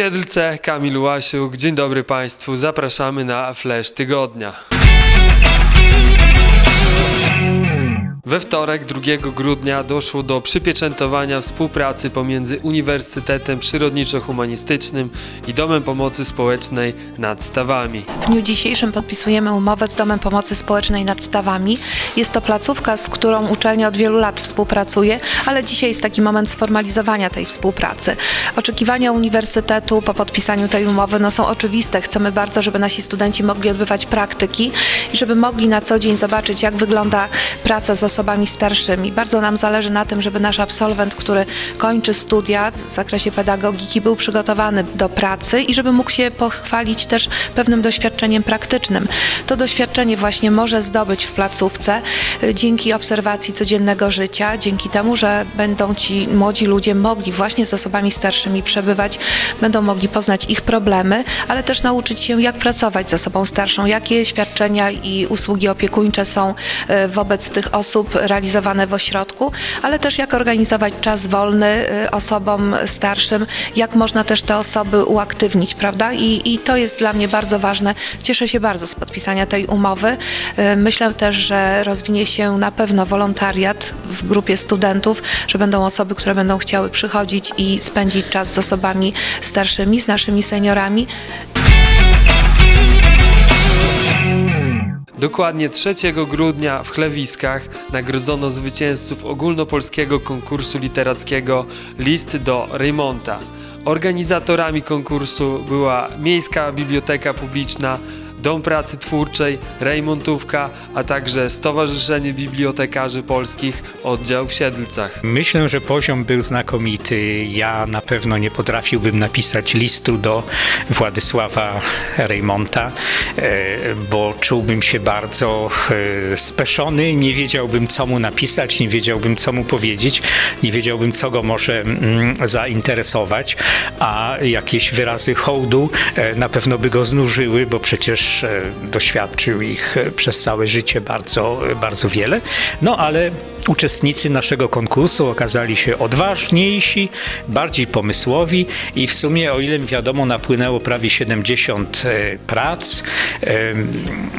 Siedlce, Kamil Łasiuk, dzień dobry Państwu, zapraszamy na Flash Tygodnia. We wtorek 2 grudnia doszło do przypieczętowania współpracy pomiędzy Uniwersytetem Przyrodniczo-Humanistycznym i Domem Pomocy Społecznej nad Stawami. W dniu dzisiejszym podpisujemy umowę z Domem Pomocy Społecznej nad Stawami. Jest to placówka, z którą uczelnia od wielu lat współpracuje, ale dzisiaj jest taki moment sformalizowania tej współpracy. Oczekiwania uniwersytetu po podpisaniu tej umowy no, są oczywiste. Chcemy bardzo, żeby nasi studenci mogli odbywać praktyki i żeby mogli na co dzień zobaczyć, jak wygląda praca z osobami starszymi. Bardzo nam zależy na tym, żeby nasz absolwent, który kończy studia w zakresie pedagogiki, był przygotowany do pracy i żeby mógł się pochwalić też pewnym doświadczeniem praktycznym. To doświadczenie właśnie może zdobyć w placówce y, dzięki obserwacji codziennego życia, dzięki temu, że będą ci młodzi ludzie mogli właśnie z osobami starszymi przebywać, będą mogli poznać ich problemy, ale też nauczyć się, jak pracować z osobą starszą, jakie świadczenia i usługi opiekuńcze są y, wobec tych osób realizowane w ośrodku, ale też jak organizować czas wolny y, osobom starszym, jak można też te osoby uaktywnić, prawda? I, I to jest dla mnie bardzo ważne. Cieszę się bardzo z podpisania tej umowy. Y, Myślę też, że rozwinie się na pewno wolontariat w grupie studentów, że będą osoby, które będą chciały przychodzić i spędzić czas z osobami starszymi, z naszymi seniorami. Dokładnie 3 grudnia w Chlewiskach nagrodzono zwycięzców ogólnopolskiego konkursu literackiego List do Reymonta. Organizatorami konkursu była Miejska Biblioteka Publiczna, Dom Pracy Twórczej, Rejmontówka, a także Stowarzyszenie Bibliotekarzy Polskich, oddział w Siedlcach. Myślę, że poziom był znakomity. Ja na pewno nie potrafiłbym napisać listu do Władysława Reymonta, e, bo czułbym się bardzo e, speszony, nie wiedziałbym co mu napisać, nie wiedziałbym co mu powiedzieć, nie wiedziałbym co go może mm, zainteresować, a jakieś wyrazy hołdu e, na pewno by go znużyły, bo przecież e, doświadczył ich e, przez całe życie bardzo, bardzo wiele. No ale uczestnicy naszego konkursu okazali się odważniejsi, bardziej pomysłowi i w sumie, o ile wiadomo, napłynęło prawie 70 e, prac.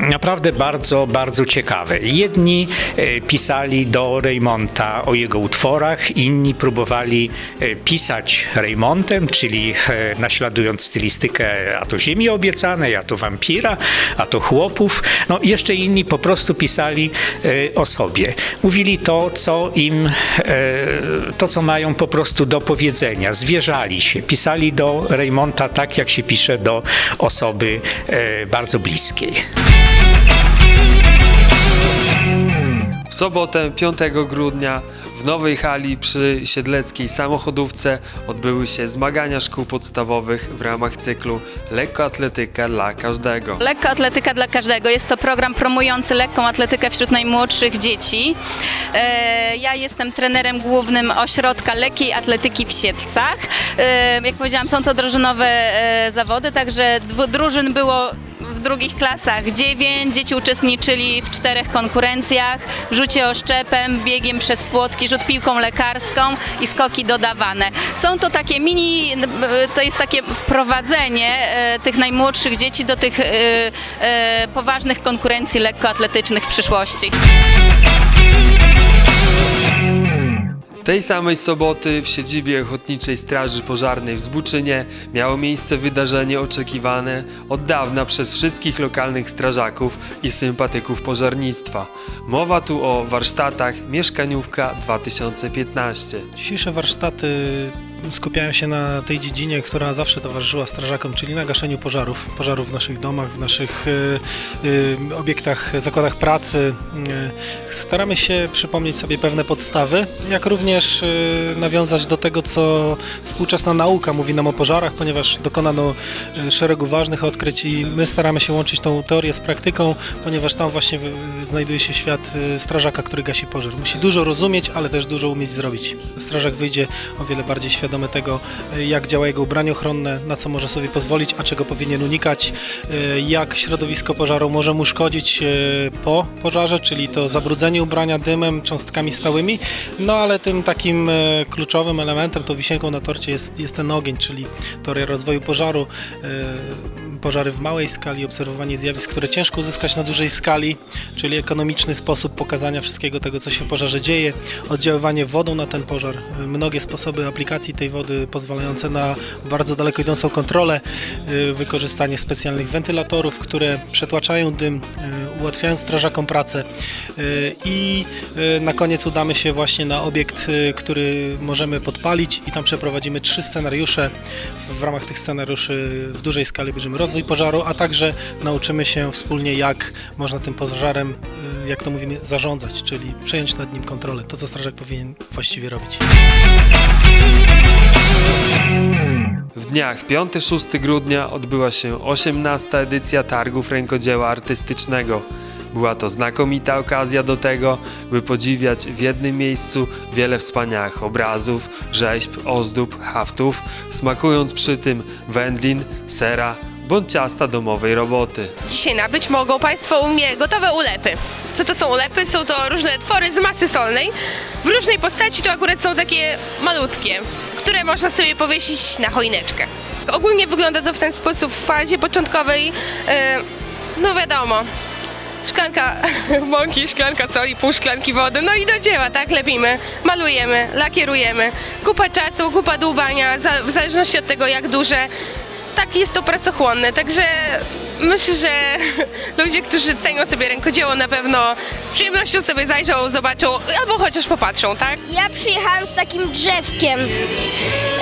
Naprawdę bardzo, bardzo ciekawe. Jedni e, pisali do Reymonta o jego utworach, inni próbowali e, pisać Reymontem, czyli e, naśladując stylistykę a to Ziemi Obiecanej, a to Wampira, a to Chłopów. No jeszcze inni po prostu pisali e, o sobie. Mówili to, co im, e, to co mają po prostu do powiedzenia. Zwierzali się. Pisali do Reymonta tak, jak się pisze do osoby e, bardzo bliskiej. W sobotę 5 grudnia w Nowej Hali przy Siedleckiej Samochodówce odbyły się zmagania szkół podstawowych w ramach cyklu Lekkoatletyka dla każdego. Lekkoatletyka dla każdego. Jest to program promujący lekką atletykę wśród najmłodszych dzieci. E, Ja jestem trenerem głównym ośrodka lekkiej atletyki w Siedlcach. E, Jak powiedziałam, są to drużynowe e, zawody, także drużyn było drugich klasach dziewięć. Dzieci uczestniczyli w czterech konkurencjach. Rzucie oszczepem, biegiem przez płotki, rzut piłką lekarską i skoki dodawane. Są to takie mini, to jest takie wprowadzenie e, tych najmłodszych dzieci do tych e, e, poważnych konkurencji lekkoatletycznych w przyszłości. Tej samej soboty w siedzibie Ochotniczej Straży Pożarnej w Zbuczynie miało miejsce wydarzenie oczekiwane od dawna przez wszystkich lokalnych strażaków i sympatyków pożarnictwa. Mowa tu o warsztatach Mieszkaniówka 2015. Dzisiejsze warsztaty skupiają się na tej dziedzinie, która zawsze towarzyszyła strażakom, czyli na gaszeniu pożarów. Pożarów w naszych domach, w naszych y, y, obiektach, zakładach pracy. Y, staramy się przypomnieć sobie pewne podstawy, jak również nawiązać do tego, co współczesna nauka mówi nam o pożarach, ponieważ dokonano szeregu ważnych odkryć i my staramy się łączyć tą teorię z praktyką, ponieważ tam właśnie znajduje się świat strażaka, który gasi pożar. Musi dużo rozumieć, ale też dużo umieć zrobić. Strażak wyjdzie o wiele bardziej świadomy świadomy tego, y, jak działa jego ubranie ochronne, na co może sobie pozwolić, a czego powinien unikać, y, jak środowisko pożaru może mu szkodzić y, po pożarze, czyli to zabrudzenie ubrania dymem, cząstkami stałymi, no ale tym takim kluczowym elementem, tą wisienką na torcie jest, jest ten ogień, czyli teoria rozwoju pożaru, pożary w małej skali, obserwowanie zjawisk, które ciężko uzyskać na dużej skali, czyli ekonomiczny sposób pokazania wszystkiego tego, co się w pożarze dzieje, oddziaływanie wodą na ten pożar, mnogie sposoby aplikacji tej wody pozwalające na bardzo daleko idącą kontrolę, y, wykorzystanie specjalnych wentylatorów, które przetłaczają dym, y, ułatwiają strażakom pracę y, i na koniec udamy się właśnie na obiekt, który możemy podpalić i tam przeprowadzimy trzy scenariusze. W, ramach tych scenariuszy w dużej skali bierzemy rozwój pożaru, a także nauczymy się wspólnie, jak można tym pożarem, jak to mówimy, zarządzać, czyli przejąć nad nim kontrolę, to co strażak powinien właściwie robić. Dniach 5-6 grudnia odbyła się 18. edycja Targów Rękodzieła Artystycznego. Była to znakomita okazja do tego, by podziwiać w jednym miejscu wiele wspaniałych obrazów, rzeźb, ozdób, haftów, smakując przy tym wędlin, sera bądź ciasta domowej roboty. Dzisiaj nabyć mogą Państwo u mnie gotowe ulepy. Co to są ulepy? Są to różne twory z masy solnej. W różnej postaci to akurat są takie malutkie, które można sobie powiesić na choineczkę. Ogólnie wygląda to w ten sposób w fazie początkowej, e, no wiadomo, szklanka mąki, szklanka soli, pół szklanki wody, no i do dzieła, tak? Lepimy, malujemy, lakierujemy. Kupa czasu, kupa dłubania, w zależności od tego jak duże. Tak jest to pracochłonne, także myślę, że ludzie, którzy cenią sobie rękodzieło na pewno z przyjemnością sobie zajrzą, zobaczą albo chociaż popatrzą, tak? Ja przyjechałam z takim drzewkiem.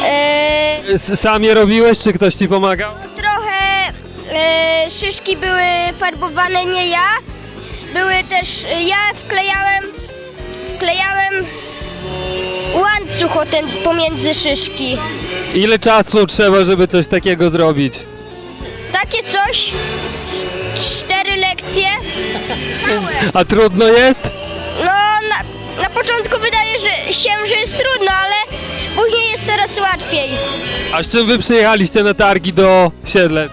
E, Sam je robiłeś, czy ktoś ci pomagał? trochę e, szyszki były farbowane, nie ja. Były też, ja wklejałem, wklejałem łańcuch o ten pomiędzy szyszki. Ile czasu trzeba, żeby coś takiego zrobić? Takie coś, z cztery lekcje, całe. A trudno jest? No, na, na początku wydaje że, się, że jest trudno, ale później jest coraz łatwiej. A z czym wy przyjechaliście na targi do Siedlec?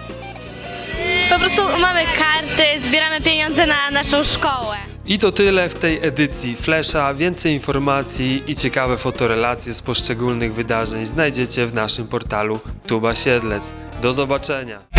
Po prostu mamy karty, zbieramy pieniądze na naszą szkołę. I to tyle w tej edycji Flesza. Więcej informacji i ciekawe fotorelacje z poszczególnych wydarzeń znajdziecie w naszym portalu Tuba Siedlec. Do zobaczenia!